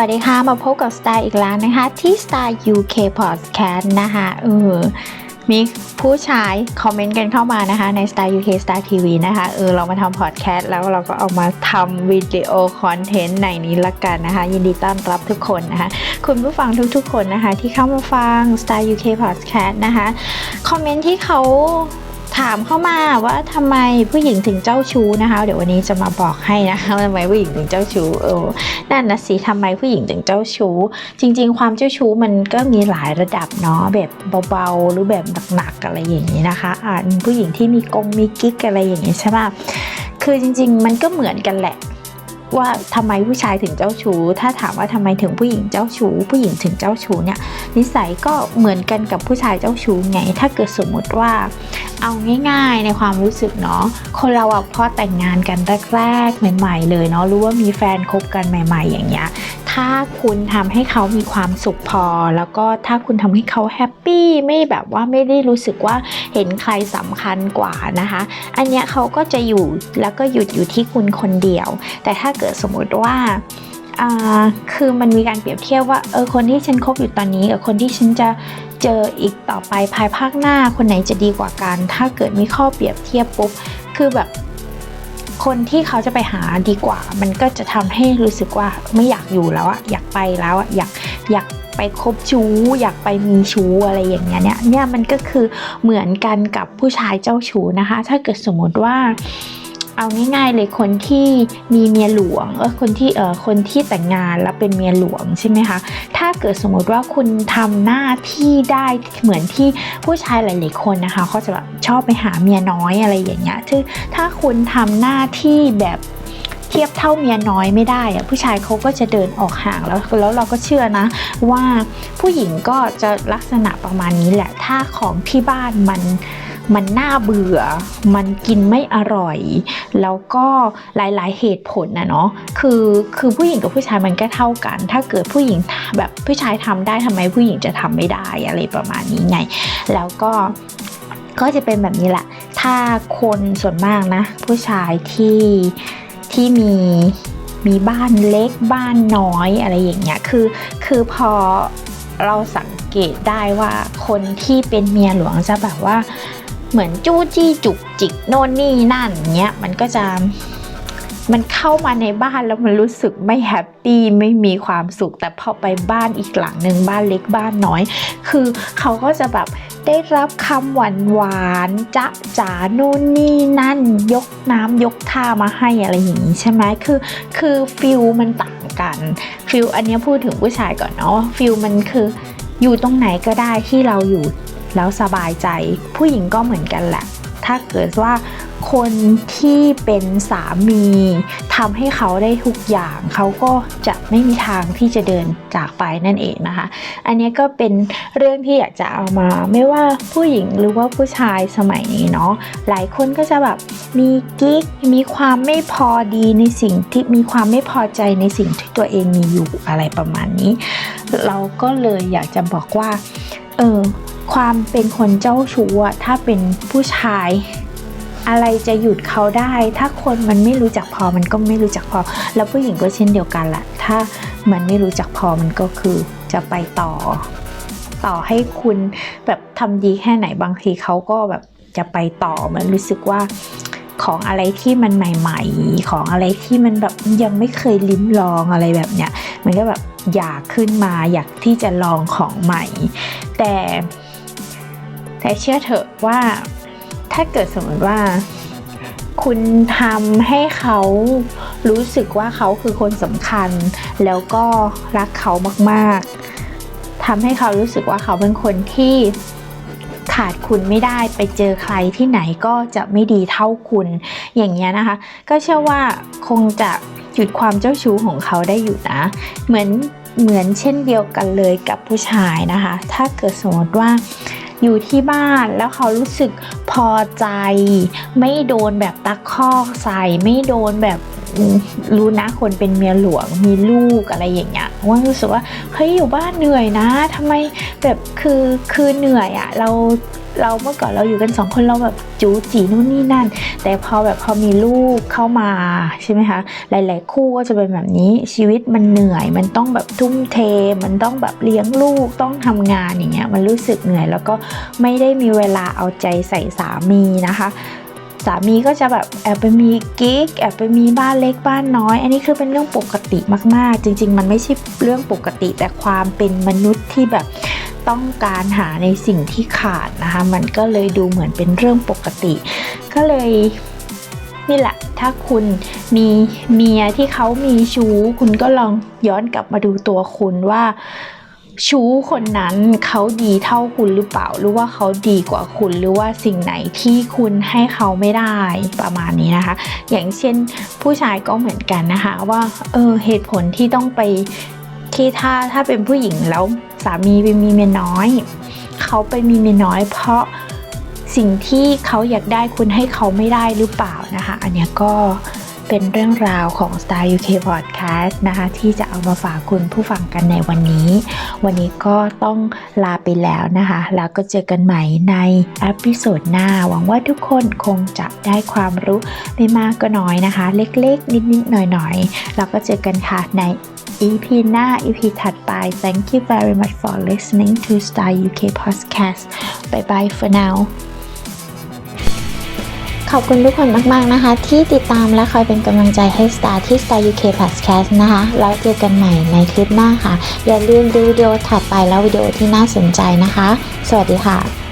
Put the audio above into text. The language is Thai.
วัสดีค่ะ มาพบกับ Star อีกแล้วนะคะ ที่ Star UK Podcast นะคะเออมีผู้ชายคอมเมนต์กันเข้ามานะคะใน Star UK Star TV นะคะเออเรามาทำพอดแคสต์แล้วเราก็เอามาทำวิดีโอคอนเทนต์ในนี้ละกันนะคะ ยินดีต้อนรับทุกคนนะคะ คุณผู้ฟังทุกๆคนนะคะ ที่เข้ามาฟัง Star UK Podcast นะคะ คอมเมนต์ที่เขา ถามเข้ามาว่าทำไมผู้หญิงถึงเจ้าชู้นะคะ เดี๋ยววันนี้จะมาบอกให้นะคะทำไมผู้หญิงถึงเจ้าชู้เออนั่นนะสิทำไมผู้หญิงถึงเจ้าชู้ จริง ๆ ความเจ้าชู้มันก็มีหลายระดับเนาะแบบเบาๆ หรือแบบหนักๆอะไรอย่างนี้นะคะอ่าผู้หญิงที่มีกงมีกิ๊กอะไรอย่างนี้ใช่ป่ะคือจริง ๆ มันก็เหมือนกันแหละ ว่าทำไมผู้ชายถึงเจ้าชู้ ถ้าถามว่าทำไมถึงผู้หญิงเจ้าชู้ ผู้หญิงถึงเจ้าชู้เนี่ยนิสัยก็เหมือนกันกับผู้ชายเจ้าชู้ไง ถ้าเกิดสมมติว่าเอาง่ายๆในความรู้สึกเนาะคนเราอะพอแต่งงานกันแรกๆใหม่ ๆ เลยเนาะรู้ว่ามีแฟนคบกันใหม่ ๆ อย่างเงี้ย ถ้าคุณทำให้เขามีความสุขพอ แล้วก็ถ้าคุณทำให้เขาแฮปปี้ไม่แบบว่าไม่ได้รู้สึกว่าเห็นใครสำคัญกว่านะคะ อันเนี้ยเขาก็จะอยู่แล้วก็หยุดอยู่ที่คุณคนเดียว แต่ถ้าเกิดสมมติว่าอ่าคือมันมีการเปรียบเทียบว่าเออคนที่ฉันคบอยู่ตอนนี้กับคนที่ฉันจะเจออีกต่อไปภายภาคหน้าคนไหนจะดีกว่ากัน ถ้าเกิดมีข้อเปรียบเทียบปุ๊บคือแบบ คนที่เขาจะไปหาดีกว่า มันก็จะทำให้รู้สึกว่าไม่อยากอยู่แล้วอะอยากไปแล้วอะอยากอยากไปคบชู้ อยากไปมีชู้อะไรอย่างเงี้ยเนี่ยเนี่ยมันก็คือเหมือนกันกับผู้ชายเจ้าชู้นะคะ ถ้าเกิดสมมติว่า เอาง่ายๆเลยคนที่มีเมียหลวงเออคนที่เออคนที่แต่งงานแล้วเป็นเมียหลวงใช่ไหมคะถ้าเกิดสมมติว่าคุณทำหน้าที่ได้เหมือนที่ผู้ชายหลาย ๆ คนนะคะเขาจะแบบชอบไปหาเมียน้อยอะไรอย่างเงี้ยคือถ้าคุณทำหน้าที่แบบเทียบเท่าเมียน้อยไม่ได้อะผู้ชายเขาก็จะเดินออกห่างแล้วแล้วเราก็เชื่อนะ ว่าผู้หญิงก็จะลักษณะประมาณนี้แหละถ้าของที่บ้านมัน มันน่าเบื่อ มันกินไม่อร่อย แล้วก็หลายๆ เหตุผลนะเนาะ คือคือผู้หญิงกับผู้ชายมันก็เท่ากัน ถ้าเกิดผู้หญิงแบบผู้ชายทำได้ทำไมผู้หญิงจะทำไม่ได้อะไรประมาณนี้ไง แล้วก็ก็จะเป็นแบบนี้แหละ ถ้าคนส่วนมากนะ ผู้ชายที่ที่มีมีบ้านเล็กบ้านน้อยอะไรอย่างเงี้ย คือ คือพอเราสังเกตได้ว่าคนที่เป็นเมียหลวงจะแบบว่า เหมือนจู้จี้จุกจิกโน่นนี่นั่นเงี้ยมันก็จะมันเข้ามาในบ้านแล้วมันรู้สึกไม่แฮปปี้ไม่มีความสุข แต่พอไปบ้านอีกหลังหนึ่งบ้านเล็กบ้านน้อย คือเขาก็จะแบบได้รับคำหวานหวานจ๊ะจ๋าโน่นนี่นั่น ยกน้ำยกท่ามาให้อะไรอย่างนี้ใช่ไหมคือคือฟิลมันต่างกันฟิลอันนี้พูดถึงผู้ชายก่อนเนาะฟิลมันคืออยู่ตรงไหนก็ได้ที่เราอยู่ แล้วสบายใจ ผู้หญิงก็เหมือนกันแหละ ถ้าเกิดว่าคนที่เป็นสามีทำให้เขาได้ทุกอย่างเขาก็จะไม่มีทางที่จะเดินจากไปนั่นเองนะคะ อันนี้ก็เป็นเรื่องที่อยากจะเอามาไม่ว่าผู้หญิงหรือว่าผู้ชายสมัยนี้เนาะหลายคนก็จะแบบมีกิ๊กมีความไม่พอดีในสิ่งที่มีความไม่พอใจในสิ่งที่ตัวเองมีอยู่อะไรประมาณนี้ เราก็เลยอยากจะบอกว่าเออ ความเป็นคนเจ้าชู้อะถ้าเป็นผู้ชาย อะไรจะหยุดเขาได้ ถ้าคนมันไม่รู้จักพอมันก็ไม่รู้จักพอ แล้วผู้หญิงก็เช่นเดียวกันแหละถ้ามันไม่รู้จักพอมันก็คือจะไปต่อ ต่อให้คุณแบบทำดีแค่ไหนบางทีเขาก็แบบจะไปต่อมันรู้สึกว่าของอะไรที่มันใหม่ ๆ ของอะไรที่มันแบบยังไม่เคยลิ้มลองอะไรแบบเนี้ย มันก็แบบอยากขึ้นมาอยากที่จะลองของใหม่ แต่ แต่เชื่อเถอะว่าถ้าเกิดสมมติว่า คุณทำให้เขารู้สึกว่าเขาคือคนสำคัญ แล้วก็รักเขามากๆทำให้เขารู้สึกว่าเขาเป็นคนที่ขาดคุณไม่ได้ไปเจอใครที่ไหนก็จะไม่ดีเท่าคุณอย่างเงี้ยนะคะ ก็เชื่อว่าคงจะหยุดความเจ้าชู้ของเขาได้อยู่นะ เหมือนเหมือนเช่นเดียวกันเลยกับผู้ชายนะคะ ถ้าเกิดสมมติว่า อยู่ที่บ้านแล้วเขารู้สึกพอใจ ไม่โดนแบบตักข้อกใส่ ไม่โดนแบบรู้นะคนเป็นเมียหลวงมีลูกอะไรอย่างเงี้ยว่ารู้สึกว่าเฮ้ยอยู่บ้านเหนื่อยนะทำไมแบบคือคือเหนื่อยอะเรา เราเมื่อก่อนเราอยู่กันสองคนเราแบบจูจีนู่นนี่นั่น แต่พอแบบพอมีลูกเข้ามาใช่ไหมคะ หลาย ๆ คู่ก็จะเป็นแบบนี้ชีวิตมันเหนื่อย มันต้องแบบทุ่มเท มันต้องแบบเลี้ยงลูกต้องทำงานอย่างเงี้ยมันรู้สึกเหนื่อย แล้วก็ไม่ได้มีเวลาเอาใจใส่สามีนะคะสามีก็จะแบบแอบไปมีกิ๊กแอบไปมีบ้านเล็กบ้านน้อย อันนี้คือเป็นเรื่องปกติมากๆ จริง ๆ มันไม่ใช่เรื่องปกติแต่ความเป็นมนุษย์ที่แบบ ต้องการหาในสิ่งที่ขาดนะคะ มันก็เลยดูเหมือนเป็นเรื่องปกติ ก็เลยนี่แหละ ถ้าคุณมีเมียที่เขามีชู้ คุณก็ลองย้อนกลับมาดูตัวคุณว่า ชู้คนนั้นเขาดีเท่าคุณหรือเปล่า หรือว่าเขาดีกว่าคุณ หรือว่าสิ่งไหนที่คุณให้เขาไม่ได้ประมาณนี้นะคะ อย่างเช่นผู้ชายก็เหมือนกันนะคะ ว่าเออเหตุผลที่ต้องไป ที่ถ้าถ้าเป็นผู้หญิงแล้วสามีไปมีเมียน้อย เขาไปมีเมียน้อย เพราะสิ่งที่เขาอยากได้คุณให้เขาไม่ได้หรือเปล่านะคะ อันนี้ก็เป็นเรื่องราวของ Star UK Podcast นะคะ ที่จะเอามาฝากคุณผู้ฟังกันในวันนี้ วันนี้ก็ต้องลาไปแล้วนะคะ แล้วก็เจอกันใหม่ในเอพิโซดหน้า หวังว่าทุกคนคงจะได้ความรู้ไม่มากก็น้อยนะคะ เล็กๆ นิดๆ หน่อยๆ แล้วก็เจอกันค่ะใน EP หน้า EP ถัดไป Thank you very much for listening to Star UK Podcast Bye bye for now ขอบคุณทุกคนมาก ๆ นะคะ ที่ติดตามและคอยเป็นกำลังใจให้ Star ที่ Star UK Podcast นะคะ แล้วเจอกันใหม่ในคลิปหน้าค่ะ อย่าลืมดูวิดีโอถัดไปแล้ววิดีโอที่น่าสนใจนะคะ สวัสดีค่ะ